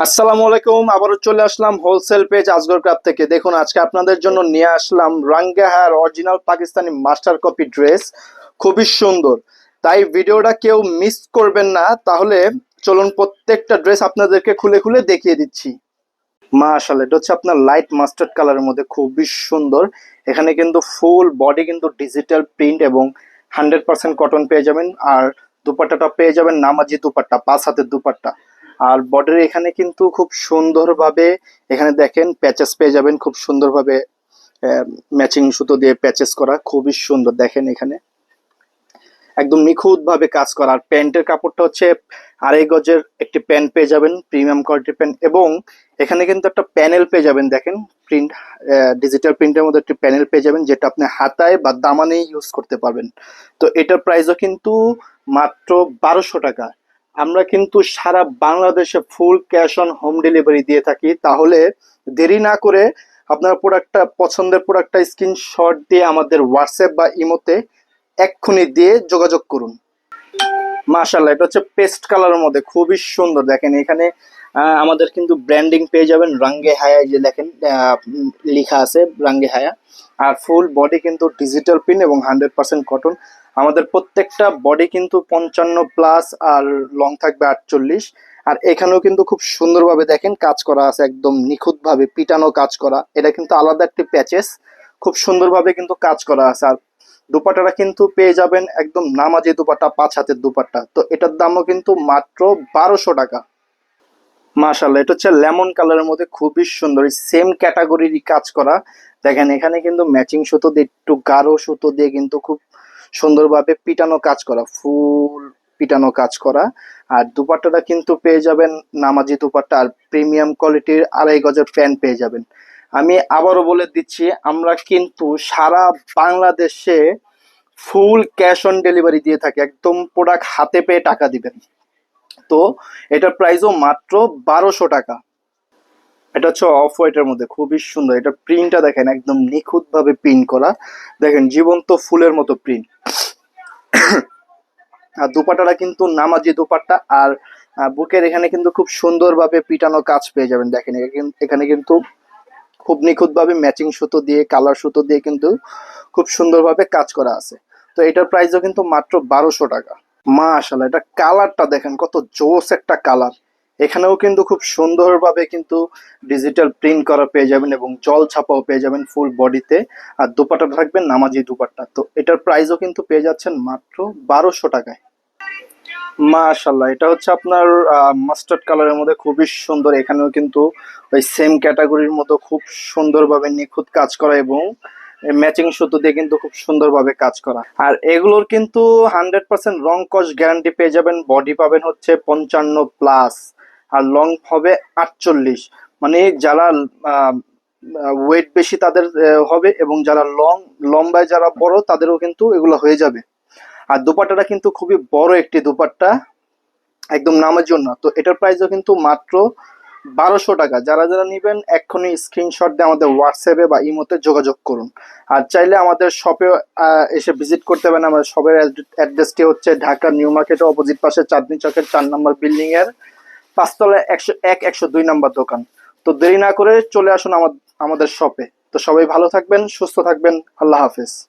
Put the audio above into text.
আসসালামু আলাইকুম, আবারও চলে আসলাম হোলসেল পেজ আজগর ক্রাব থেকে। দেখুন, আজকে আপনাদের জন্য নিয়ে আসলাম রাঙ্গা higher original Pakistani master copy dress খুবই সুন্দর। তাই ভিডিওটা কেউ মিস করবেন না। তাহলে চলুন প্রত্যেকটা ড্রেস আপনাদেরকে খুলে খুলে দেখিয়ে দিচ্ছি। মাশাআল্লাহ, এটা হচ্ছে আপনার লাইট মাস্টার্ড কালারের মধ্যে। খুবই সুন্দর। এখানে কিন্তু ফুল বডি কিন্তু ডিজিটাল প্রিন্ট এবং হান্ড্রেড পার্সেন্ট কটন পেয়ে যাবেন। আর দুপাট্টাটা পেয়ে যাবেন নামাজি দুপাট্টা, পাঁচ হাতের দুপাট্টা। আর বর্ডার এখানে কিন্তু খুব সুন্দরভাবে এখানে দেখেন প্যাচেস পেয়ে যাবেন, খুব সুন্দরভাবে ম্যাচিং সুতো দিয়ে প্যাচেস করা, খুবই সুন্দর, দেখেন এখানে। একদম নিখুঁত ভাবে কাজ করা, আর প্যান্টের কাপড়টা হচ্ছে আড়াই গজের একটি প্যান্ট পেয়ে যাবেন প্রিমিয়াম কোয়ালিটির প্যান্ট, এবং এখানে কিন্তু একটা প্যানেল পেয়ে যাবেন, দেখেন প্রিন্ট ডিজিটাল প্রিন্টের মধ্যে একটি প্যানেল পেয়ে যাবেন, যেটা আপনি হাতায় বা দামানে ইউজ করতে পারবেন। তো এটার প্রাইসও কিন্তু মাত্র বারোশো টাকা। আমরা কিন্তু সারা বাংলাদেশে full cash on home delivery দিয়ে থাকি। তাহলে দেরি না করে আপনার প্রোডাক্টটা পছন্দের প্রোডাক্টটা স্ক্রিনশট দিয়ে আমাদের হোয়াটসঅ্যাপ বা ইমোতে এক্ষুনি দিয়ে যোগাযোগ করুন। মাশাল্লাহ এটা হচ্ছে পেস্ট কালারের মধ্যে, খুবই সুন্দর। দেখেন এখানে আমাদের কিন্তু ব্র্যান্ডিং পেয়ে যাবেন রাঙ্গে হায়া যে দেখেন লেখা আছে রাঙ্গে হায়া। আর ফুল বডি কিন্তু ডিজিটাল প্রিন্ট এবং হান্ড্রেড পার্সেন্ট কটন আমাদের প্রত্যেকটা বডি কিন্তু পঞ্চান্ন প্লাস আর লং থাকবে আটচল্লিশ। আর এখানেও কিন্তু খুব সুন্দরভাবে দেখেন কাজ করা আছে একদম নিখুঁতভাবে, পিটানো কাজ করা। এটা কিন্তু আলাদা একটি প্যাচেস খুব সুন্দরভাবে কিন্তু কাজ করা আছে। আর দুপাটাটা কিন্তু পেয়ে যাবেন একদম নামাজি দুপাট্টা পাঁচ হাতের দুপাট্টা তো এটার দামও কিন্তু মাত্র বারোশো টাকা। মাশাল্লাহ এটা হচ্ছে লেমন কালারের মধ্যে খুবই সুন্দর। সেম ক্যাটাগরিরই কাজ করা। দেখেন এখানে কিন্তু ম্যাচিং সুতো দিয়ে, একটু গাঢ় সুতো দিয়ে কিন্তু খুব সুন্দরভাবে পিটানো কাজ করা, ফুল পিটানো কাজ করা। আর দুপাট্টাটা কিন্তু পেয়ে যাবেন নামাজি দুপাট্টা আর প্রিমিয়াম কোয়ালিটির আড়াই গজের প্যান্ট পেয়ে যাবেন। আমি আবারও বলে দিচ্ছি, আমরা কিন্তু সারা বাংলাদেশে ফুল ক্যাশ অন ডেলিভারি দিয়ে থাকি, একদম প্রোডাক্ট হাতে পেয়ে টাকা দিবেন। তো এটার প্রাইসও মাত্র বারোশো টাকা। এটা হচ্ছে অফ হোয়াইটের মধ্যে, খুবই সুন্দর। এটা প্রিন্টটা দেখেন, একদম নিখুঁত ভাবে প্রিন্ট করা। দেখেন, জীবন্ত ফুলের মতো প্রিন্ট আর দুপাট্টাটা কিন্তু নামাজি দুপাট্টা, আর বুকের এখানে কিন্তু খুব সুন্দরভাবে পিটানো কাজ পেয়ে যাবেন। দেখেন এখানে- কিন্তু খুব নিখুঁতভাবে ম্যাচিং সুতো দিয়ে কালার সুতো দিয়ে কিন্তু খুব সুন্দরভাবে কাজ করা আছে। তো এটার প্রাইসও কিন্তু মাত্র বারোশো টাকা। মাশাল্লাহ এটা কালারটা দেখেন, কত জোস একটা কালার এখানেও কিন্তু খুব সুন্দরভাবে কিন্তু ডিজিটাল প্রিন্ট করা পেয়ে যাবেন এবং জল ছাপাও পেয়ে যাবেন ফুল বডিতে আর দুপাট্টা থাকবে নামাজি দুপাট্টা। তো এটার প্রাইসও কিন্তু পেয়ে যাচ্ছেন মাত্র বারোশো টাকায়। মাশাল্লাহ এটা হচ্ছে আপনার মাস্টার্ড কালারের মধ্যে খুবই সুন্দর। এখানেও কিন্তু ওই সেম ক্যাটাগরির মতো খুব সুন্দরভাবে নিখুঁত কাজ করা এবং ম্যাচিং সুতো দিয়ে কিন্তু খুব সুন্দরভাবে কাজ করা। আর এগুলোর কিন্তু হান্ড্রেড পার্সেন্ট রং কস গ্যারান্টি পেয়ে যাবেন। বডি পাবেন হচ্ছে পঞ্চান্ন প্লাস আর লং হবে আটচল্লিশ। মানে যারা ওয়েট বেশি তাদের হবে এবং যারা লং লম্বায় যারা বড় তাদেরও কিন্তু এগুলো হয়ে যাবে। আর দুপাট্টাটা কিন্তু খুবই বড় একটি দুপাট্টা, একদম নামের জন্য। তো এটার প্রাইসও কিন্তু মাত্র বারোশো টাকা। যারা যারা নেবেন, এক্ষুনি স্ক্রিনশট দিয়ে আমাদের হোয়াটসঅ্যাপে বা ইমোতে যোগাযোগ করুন। আর চাইলে আমাদের শপে এসে ভিজিট করতে পারেন। আমাদের শপের অ্যাড্রেসটি হচ্ছে ঢাকা নিউ মার্কেটের অপোজিট পাশে চাঁদনি চকের চার নম্বর বিল্ডিং এর পাঁচতলায় একশো এক একশো দুই নাম্বার দোকান। তো দেরি না করে চলে আসুন আমা- আমাদের শপে তো সবাই ভালো থাকবেন, সুস্থ থাকবেন। আল্লাহ হাফেজ।